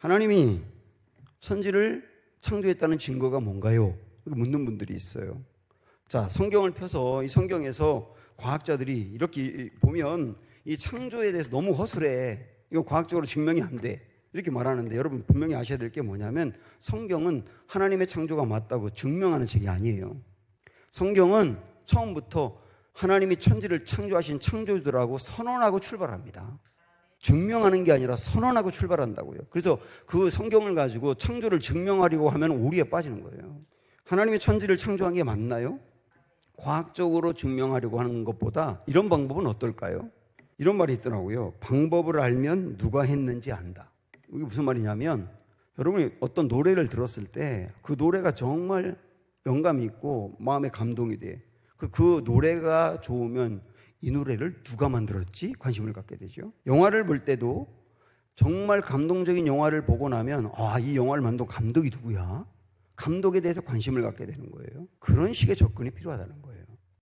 하나님이 천지를 창조했다는 증거가 뭔가요? 묻는 분들이 있어요. 자, 성경을 펴서 이 성경에서 과학자들이 이렇게 보면 이 창조에 대해서 너무 허술해. 이거 과학적으로 증명이 안 돼. 이렇게 말하는데 여러분 분명히 아셔야 될 게 뭐냐면 성경은 하나님의 창조가 맞다고 증명하는 책이 아니에요. 성경은 처음부터 하나님이 천지를 창조하신 창조주들하고 선언하고 출발합니다. 증명하는 게 아니라 선언하고 출발한다고요. 그래서 그 성경을 가지고 창조를 증명하려고 하면 오리에 빠지는 거예요. 하나님이 천지를 창조한 게 맞나요? 과학적으로 증명하려고 하는 것보다 이런 방법은 어떨까요? 이런 말이 있더라고요. 방법을 알면 누가 했는지 안다. 이게 무슨 말이냐면 여러분이 어떤 노래를 들었을 때 그 노래가 정말 영감이 있고 마음에 감동이 돼. 그, 그 노래가 좋으면 이 노래를 누가 만들었지? 관심을 갖게 되죠. 영화를 볼 때도 정말 감동적인 영화를 보고 나면 아, 이 영화를 만든 감독이 누구야? 감독에 대해서 관심을 갖게 되는 거예요. 그런 식의 접근이 필요하다는 거예요.